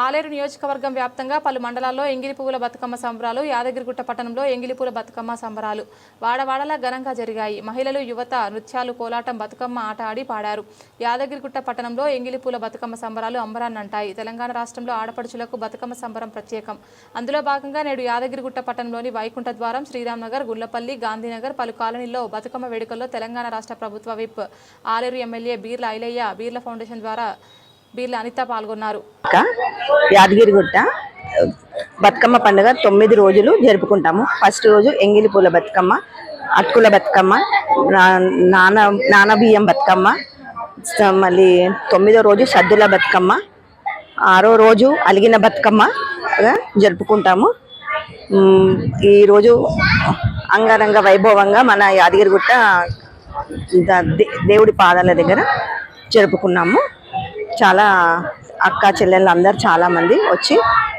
ఆలేరు నియోజకవర్గం వ్యాప్తంగా పలు మండలాల్లో ఎంగిలి పువ్వుల బతుకమ్మ సంబరాలు యాదగిరిగుట్ట పట్టణంలో ఎంగిలి పువ్వుల బతుకమ్మ సంబరాలు వాడవాడలా ఘనంగా జరిగాయి. మహిళలు యువత నృత్యాలు కోలాటం బతుకమ్మ ఆట ఆడి పాడారు. యాదగిరిగుట్ట పట్టణంలో ఎంగిలి పూల బతుకమ్మ సంబరాలు అంబరాన్నంటాయి. తెలంగాణ రాష్ట్రంలో ఆడపడుచులకు బతుకమ్మ సంబరం ప్రత్యేకం. అందులో భాగంగా నేడు యాదగిరిగుట్ట పట్టణంలోని వైకుంఠ ద్వారం శ్రీరామ్నగర్ గుల్లపల్లి గాంధీనగర్ పలు కాలనీల్లో బతుకమ్మ వేడుకల్లో తెలంగాణ రాష్ట్ర ప్రభుత్వ whip. Aleru MLA Beerla Ailaiah Beerla foundation ద్వారా బీర్ల అనిత పాల్గొన్నారు. ఇంకా యాదగిరిగుట్ట బతుకమ్మ పండుగ తొమ్మిది రోజులు జరుపుకుంటాము. ఫస్ట్ రోజు ఎంగిలి పూల బతుకమ్మ అటుకుల బతుకమ్మ నా- నాన నానబియ్యం బతుకమ్మ మళ్ళీ తొమ్మిదో రోజు సద్దుల బతుకమ్మ ఆరో రోజు అలిగిన బతుకమ్మ జరుపుకుంటాము. ఈరోజు అంగరంగ వైభవంగా మన యాదగిరిగుట్ట దేవుడి పాదాల దగ్గర జరుపుకున్నాము. చాలా అక్క చెల్లెళ్ళు అందరు చాలామంది వచ్చి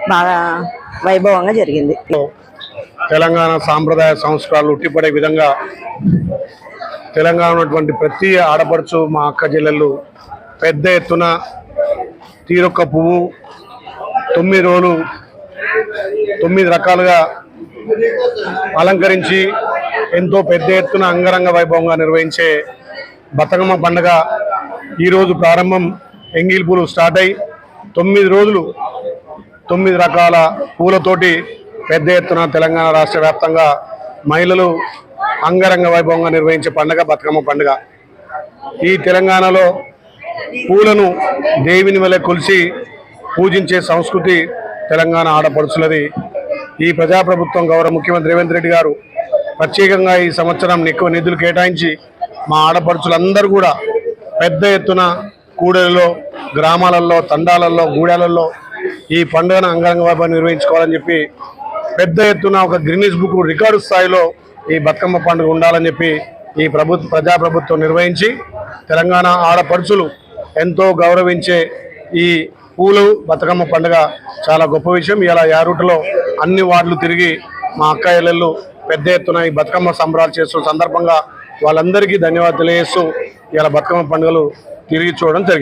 బాగా వైభవంగా జరిగింది. తెలంగాణ సాంప్రదాయ సంస్కారాలు ఉట్టిపడే విధంగా తెలంగాణ ఉన్నటువంటి ప్రతి ఆడపడుచు మా అక్క చెల్లెళ్ళు పెద్ద ఎత్తున తీరొక్క పువ్వు తొమ్మిది రోజులు తొమ్మిది రకాలుగా అలంకరించి ఎంతో పెద్ద ఎత్తున అంగరంగ వైభవంగా నిర్వహించే బతుకమ్మ పండుగ ఈరోజు ప్రారంభం ఎంగిల్ పూలు స్టార్ట్ అయ్యి తొమ్మిది రోజులు తొమ్మిది రకాల పూలతోటి పెద్ద ఎత్తున తెలంగాణ రాష్ట్ర వ్యాప్తంగా మహిళలు అంగరంగ వైభవంగా నిర్వహించే పండుగ బతుకమ్మ పండుగ. ఈ తెలంగాణలో పూలను దేవిని వలె కొలిసి పూజించే సంస్కృతి తెలంగాణ ఆడపడుచులది. ఈ ప్రజాప్రభుత్వం గౌరవ ముఖ్యమంత్రి రేవంత్ రెడ్డి గారు ప్రత్యేకంగా ఈ సంవత్సరం ఎక్కువ నిధులు కేటాయించి మా ఆడపడుచులందరూ కూడా పెద్ద ఎత్తున కూడలలో గ్రామాలలో తండాలలో గూడాలలో ఈ పండుగను అంగరంగ వైభవం నిర్వహించుకోవాలని చెప్పి పెద్ద ఎత్తున ఒక గ్రీనిస్ బుక్ రికార్డు స్థాయిలో ఈ బతుకమ్మ పండుగ ఉండాలని చెప్పి ఈ ప్రభుత్వ ప్రజాప్రభుత్వం నిర్వహించి తెలంగాణ ఆడపడుచులు ఎంతో గౌరవించే ఈ పూలు బతుకమ్మ పండుగ చాలా గొప్ప విషయం. ఇలా యారుటలో అన్ని వార్డులు తిరిగి మా అక్క ఇళ్ళళ్ళు పెద్ద ఎత్తున ఈ బతుకమ్మ సంబరాలు చేస్తున్న సందర్భంగా వాళ్ళందరికీ ధన్యవాదాలు తెలియజేస్తూ ఇలా బతుకమ్మ పండుగలు తిరిగి చూడడం జరిగింది.